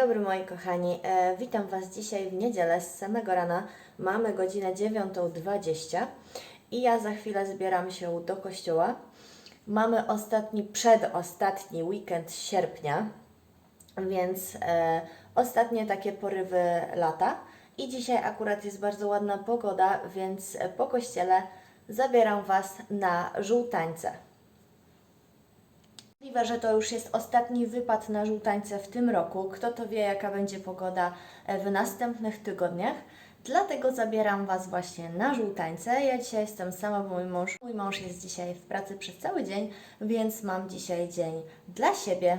dobry moi kochani, e, witam Was dzisiaj w niedzielę z samego rana. Mamy godzinę 9.20 i ja za chwilę zbieram się do kościoła. Mamy ostatni, przedostatni weekend sierpnia, więc e, ostatnie takie porywy lata. I dzisiaj akurat jest bardzo ładna pogoda, więc po kościele zabieram Was na żółtańce. Możliwe, że to już jest ostatni wypad na żółtańce w tym roku. Kto to wie, jaka będzie pogoda e, w następnych tygodniach. Dlatego zabieram Was właśnie na żółtańce. Ja dzisiaj jestem sama, bo mój mąż, mój mąż jest dzisiaj w pracy przez cały dzień, więc mam dzisiaj dzień dla siebie.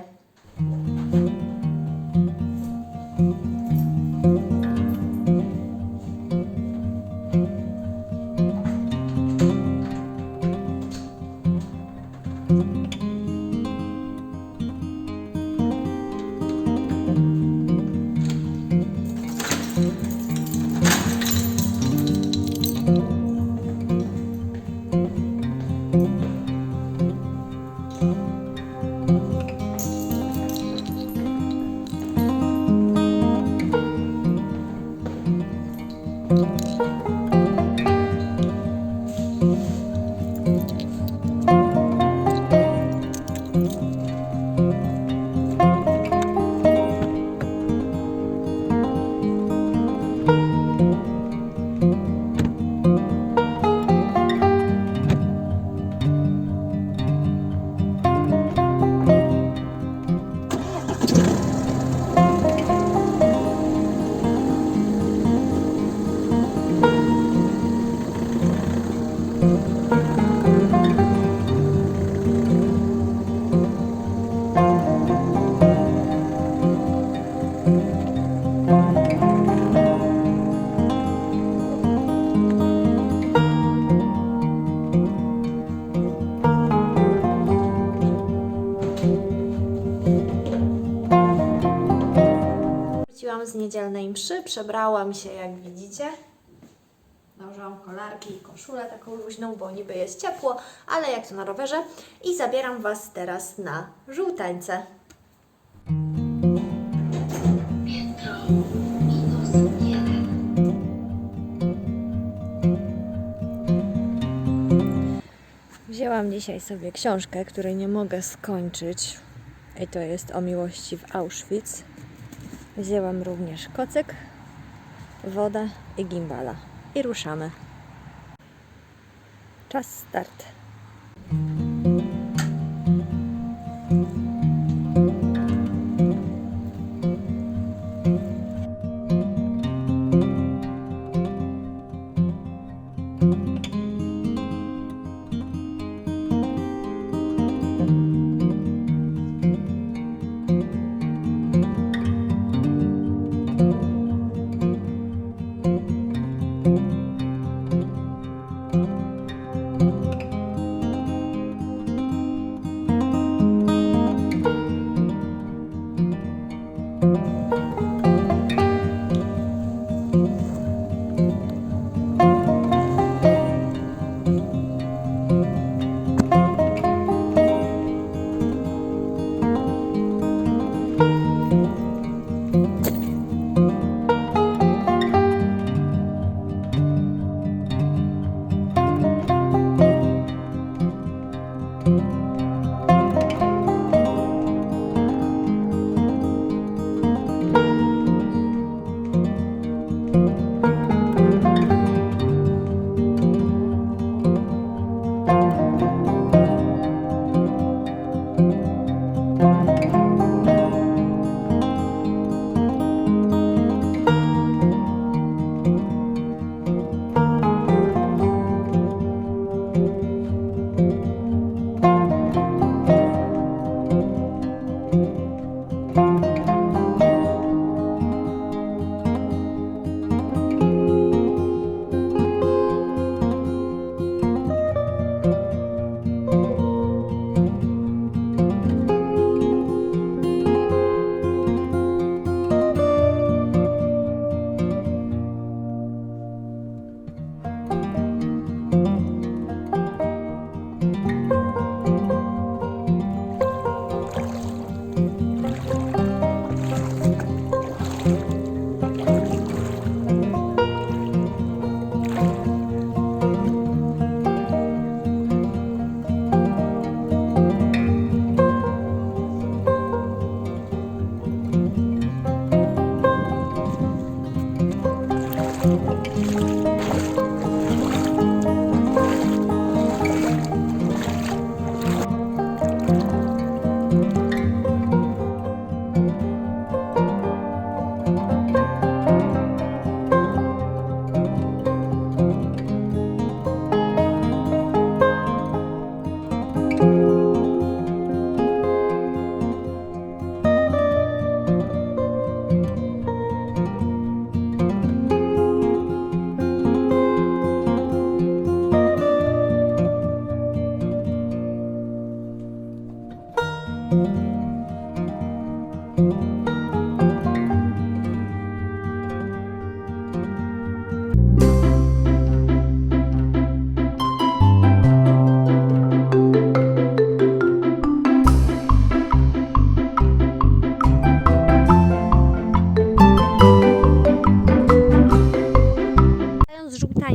Wróciłam z niedzielnej mszy, przebrałam się jak widzicie. Nałożyłam kolarki i koszulę taką luźną, bo niby jest ciepło, ale jak to na rowerze. I zabieram Was teraz na żółtańce. Piętro minus jeden. Wzięłam dzisiaj sobie książkę, której nie mogę skończyć. I to jest o miłości w Auschwitz. Wzięłam również kocyk, wodę i gimbala. I ruszamy. Czas start.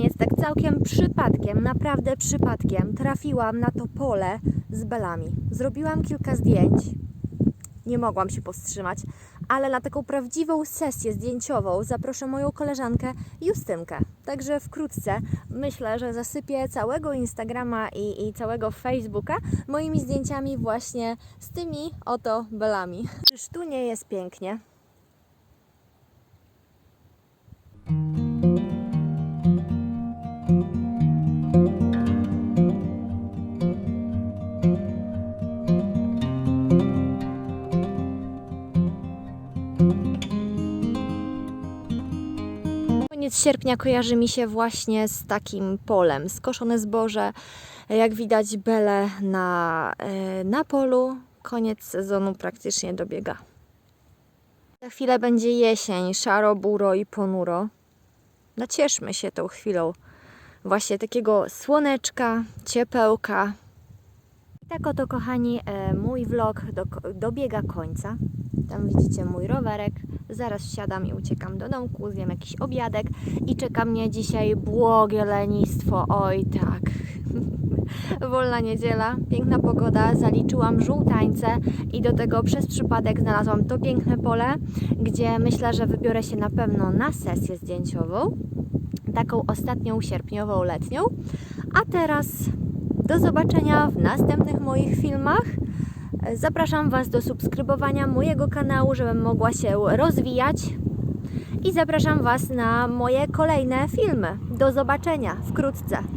Żółtaniec tak całkiem przypadkiem, naprawdę przypadkiem, trafiłam na to pole z belami. Zrobiłam kilka zdjęć. Nie mogłam się powstrzymać, ale na taką prawdziwą sesję zdjęciową zaproszę moją koleżankę Justynkę. Także wkrótce myślę, że zasypię całego Instagrama i, i całego Facebooka moimi zdjęciami właśnie z tymi oto belami. Czyż tu nie jest pięknie? Sierpnia kojarzy mi się właśnie z takim polem. Skoszone zboże, jak widać bele na, e, na polu. Koniec sezonu praktycznie dobiega. Za chwilę będzie jesień, szaro, buro i ponuro. Nacieszmy się tą chwilą właśnie takiego słoneczka, ciepełka. I tak oto, kochani, e, mój vlog do, dobiega końca. Tam widzicie mój rowerek. Zaraz wsiadam i uciekam do domku, zjem jakiś obiadek i czeka mnie dzisiaj błogie lenistwo. Oj tak. Wolna niedziela, piękna pogoda, zaliczyłam żółtańce i do tego przez przypadek znalazłam to piękne pole, gdzie myślę, że wybiorę się na pewno na sesję zdjęciową, taką ostatnią sierpniową, letnią. A teraz do zobaczenia w następnych moich filmach. Zapraszam Was do subskrybowania mojego kanału, żebym mogła się rozwijać. I zapraszam Was na moje kolejne filmy. Do zobaczenia wkrótce.